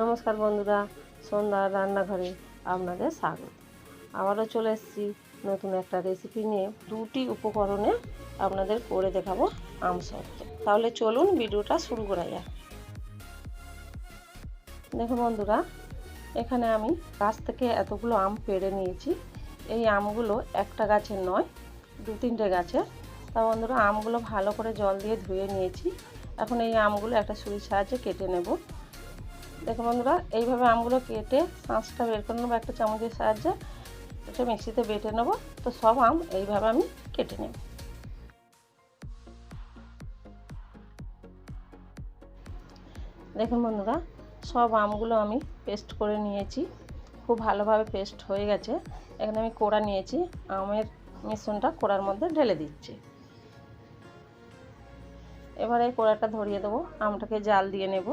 নমস্কার বন্ধুরা, সন্ধ্যা রান্নাঘরে আপনাদের স্বাগত। আবারও চলে এসেছি নতুন একটা রেসিপি নিয়ে দুটি উপকরণে আপনাদের করে দেখাবো আম শক্ত তাহলে চলুন ভিডিওটা শুরু করা যাক। দেখুন বন্ধুরা, এখানে আমি গাছ থেকে এতগুলো আম পেড়ে নিয়েছি। এই আমগুলো একটা গাছের নয়, দু তিনটে গাছের তা বন্ধুরা, আমগুলো ভালো করে জল দিয়ে ধুয়ে নিয়েছি। এখন এই আমগুলো একটা ছুরির সাহায্যে কেটে নেব। দেখুন বন্ধুরা, এইভাবে আমগুলো কেটে শাঁসটা বের করে নেব, একটা চামচের সাহায্যে। এটা মিক্সিতে বেটে নেব, তো সব আম এইভাবে আমি কেটে নেব। দেখুন বন্ধুরা, সব আমগুলো আমি পেস্ট করে নিয়েছি। খুব ভালোভাবে পেস্ট হয়ে গেছে। এখানে আমি কোড়া নিয়েছি, আমের মিশ্রণটা কোড়ার মধ্যে ঢেলে দিচ্ছি। এবারে কোড়াটা ধরিয়ে দেবো, আমটাকে জাল দিয়ে নেব।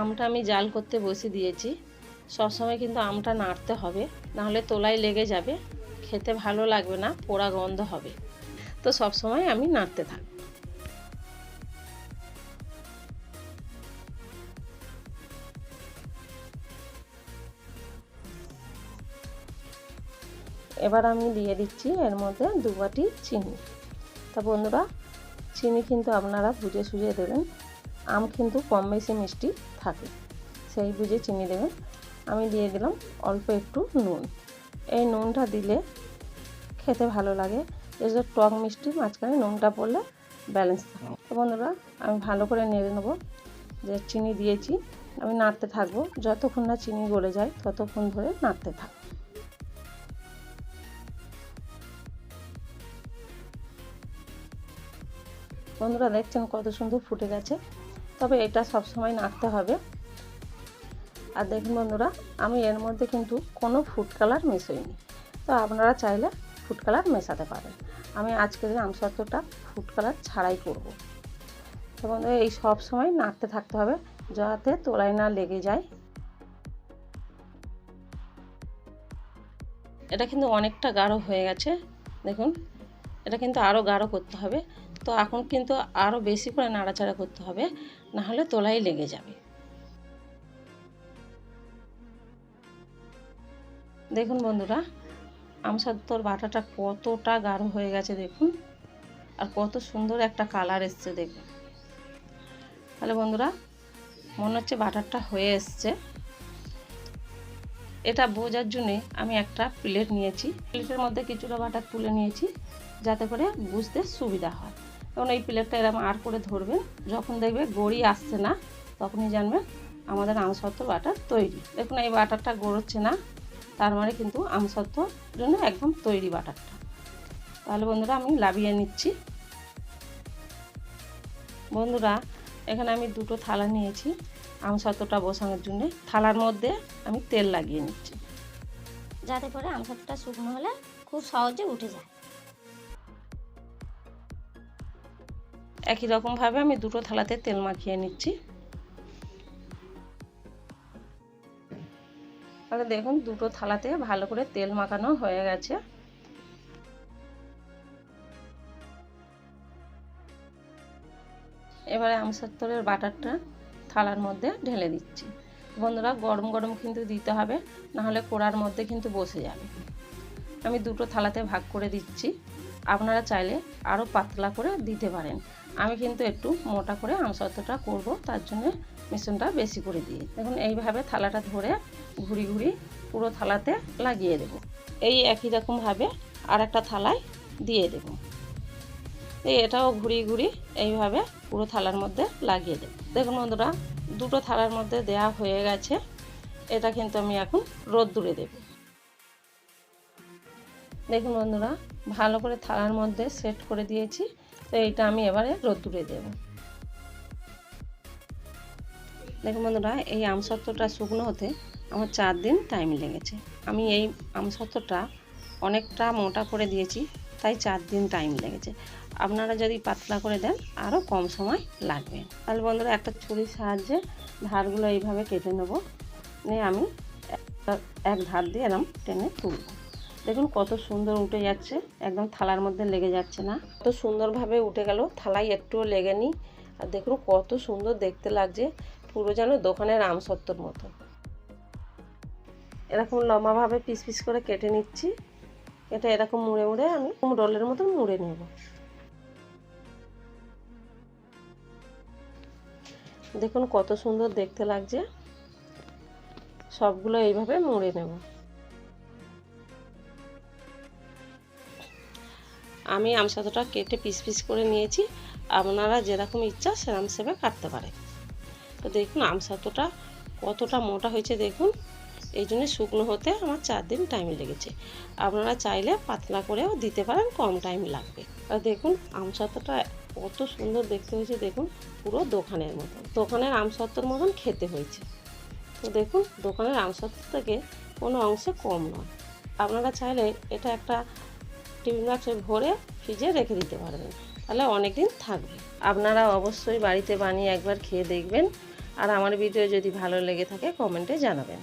আমটা আমি জাল করতে বসে দিয়েছি। সবসময় কিন্তু আমটা নাড়তে হবে, নাহলে তোলায় লেগে যাবে, খেতে ভালো লাগবে না, পোড়া গন্ধ হবে। তো সবসময় আমি নাড়তে থাকব এবার আমি দিয়ে দিচ্ছি এর মধ্যে দু বাটি চিনি। তা বন্ধুরা, চিনি কিন্তু আপনারা বুঝে সুঝে দেবেন। আম কিন্তু কম বেশি মিষ্টি থাকে। সেই বুঝে চিনি দেবেন। আমি দিয়ে দিলাম অল্প একটু নুন। এই নুনটা দিলে খেতে ভালো লাগে। এসব টক মিষ্টি, মাঝখানে নুনটা পড়লে ব্যালেন্স থাকে। তো বন্ধুরা, আমি ভালো করে নেড়ে নেব। যে চিনি দিয়েছি, আমি নাড়তে থাকব। যতক্ষণ না চিনি গলে যায়, ততক্ষণ ধরে নাড়তে থাকব বন্ধুরা, দেখছেন কত সুন্দর ফুটে গেছে। তবে এটা সবসময় নাড়তে হবে। আর দেখুন বন্ধুরা, আমি এর মধ্যে কিন্তু কোনো ফুড কালার মেশাইনি। তো আপনারা চাইলে ফুড কালার মেশাতে পারেন। আমি আজকের এই আমসত্বটা ফুড কালার ছাড়াই করব। তো বন্ধুরা, এই সব সময় নাড়তে থাকতে হবে যাতে তোলায় না লেগে যায়। এটা কিন্তু অনেকটা গাঢ় হয়ে গেছে। দেখুন এটা কিন্তু আরও গাঢ় করতে হবে। তো এখন কিন্তু আরও বেশি করে নাড়াচাড়া করতে হবে, নাহলে তোলাই লেগে যাবে। দেখুন বন্ধুরা আমসত্তর বাটাটা কতটা গাঢ় হয়ে গেছে দেখুন, আর কত সুন্দর একটা কালার এসছে দেখুন। তাহলে বন্ধুরা, মনে হচ্ছে বাটারটা হয়ে এসছে। এটা বোঝার জন্যে আমি একটা প্লেট নিয়েছি। প্লেটের মধ্যে কিছুটা বাটার তুলে নিয়েছি। যাতে করে বুঝতে সুবিধা হয়। এবং এই প্লেটটা এরকম আর করে ধরবেন যখন দেখবে গড়ি আসছে না, তখনই জানবেন আমাদের আমসত্ব বাটার তৈরি। দেখুন, এই বাটারটা গড়ছে না, তার মানে কিন্তু আমসত্বর জন্য একদম তৈরি বাটারটা। তাহলে বন্ধুরা, আমি লাভিয়ে নিচ্ছি। বন্ধুরা, এখানে আমি দুটো থালা নিয়েছি। আমসত্বটা বসানোর জন্য থালার মধ্যে আমি তেল লাগিয়ে নিচ্ছি। যাতে করে আমসত্বটা শুকনো হলে খুব সহজে উঠে যায়। একই রকমভাবে আমি দুটো থালাতে তেল মাখিয়ে নিচ্ছি। তাহলে দেখুন দুটো থালাতে ভালো করে তেল মাখানো হয়ে গেছে। এবারে আমসত্তরের বাটারটা থালার মধ্যে ঢেলে দিচ্ছি। বন্ধুরা, গরম গরম কিন্তু দিতে হবে, নাহলে কোড়ার মধ্যে কিন্তু বসে যাবে। আমি দুটো থালাতে ভাগ করে দিচ্ছি। আপনারা চাইলে আরও পাতলা করে দিতে পারেন। আমি কিন্তু একটু মোটা করে আমসত্বটা করব, তার জন্য মিশ্রণটা বেশি করে দিয়ে। দেখুন, এইভাবে থালাটা ধরে ঘুরি ঘুরি পুরো থালাতে লাগিয়ে দেব। এই একই রকমভাবে আর একটা থালায় দিয়ে দেব। এই এটাও ঘুরি ঘুরি এইভাবে পুরো থালার মধ্যে লাগিয়ে দেব। দেখুন বন্ধুরা, দুটো থালার মধ্যে দেয়া হয়ে গেছে। এটা কিন্তু আমি এখন রোদ্দুরে দেব। দেখুন বন্ধুরা, ভালো করে থালার মধ্যে সেট করে দিয়েছি। তো এইটা আমি এবারে রোদ্দুরে দেব। দেখুন বন্ধুরা, এই আমসত্বটা শুকনো হতে আমার চার দিন টাইম লেগেছে। আমি এই আমসত্বটা অনেকটা মোটা করে দিয়েছি, তাই চার দিন টাইম লেগেছে। আপনারা যদি পাতলা করে দেন আরও কম সময় লাগবে। তাহলে বন্ধুরা, একটা ছুরির সাহায্যে ধারগুলো এইভাবে কেটে নেব। নিয়ে আমি এক ধার দিয়ে এরম টেনে তুলব। দেখুন কত সুন্দর উঠে যাচ্ছে। একদম থালার মধ্যে লেগে যাচ্ছে না। কত সুন্দরভাবে উঠে গেল। থালায় একটুও লেগে লেগেনি আর দেখুন কত সুন্দর দেখতে লাগছে। পুরো যেন দোকানের আমসত্বর মতো। এরকম লম্বাভাবে পিস পিস করে কেটে নিচ্ছি। কেটে এরকম মুড়ে মুড়ে আমি রোলের মতন মুড়ে নেব। দেখুন কত সুন্দর দেখতে লাগছে। সবগুলো এইভাবে মুড়ে নেব। আমি আমসাতটা কেটে পিস পিস করে নিয়েছি। আপনারা যেরকম ইচ্ছা সেরকম হিসেবে কাটতে পারে তো দেখুন আমসাতটা কতটা মোটা হয়েছে দেখুন। এই জন্য শুকনো হতে আমার চার দিন টাইম লেগেছে। আপনারা চাইলে পাতলা করেও দিতে পারেন, কম টাইম লাগবে। আর দেখুন আমসাতটা কত সুন্দর দেখতে হয়েছে দেখুন, পুরো দোকানের মতন। দোকানের আমসত্বর মতন খেতে হয়েছে। তো দেখুন, দোকানের আমসত্ব থেকে কোনো অংশে কম নয়। আপনারা চাইলে এটা একটা টিফিন বাক্সে ভরে ফ্রিজে রেখে দিতে পারবেন। তাহলে অনেক দিন থাকবে। আপনারা অবশ্যই বাড়িতে বানিয়ে একবার খেয়ে দেখবেন। আর আমার ভিডিও যদি ভালো লেগে থাকে, কমেন্টে জানাবেন।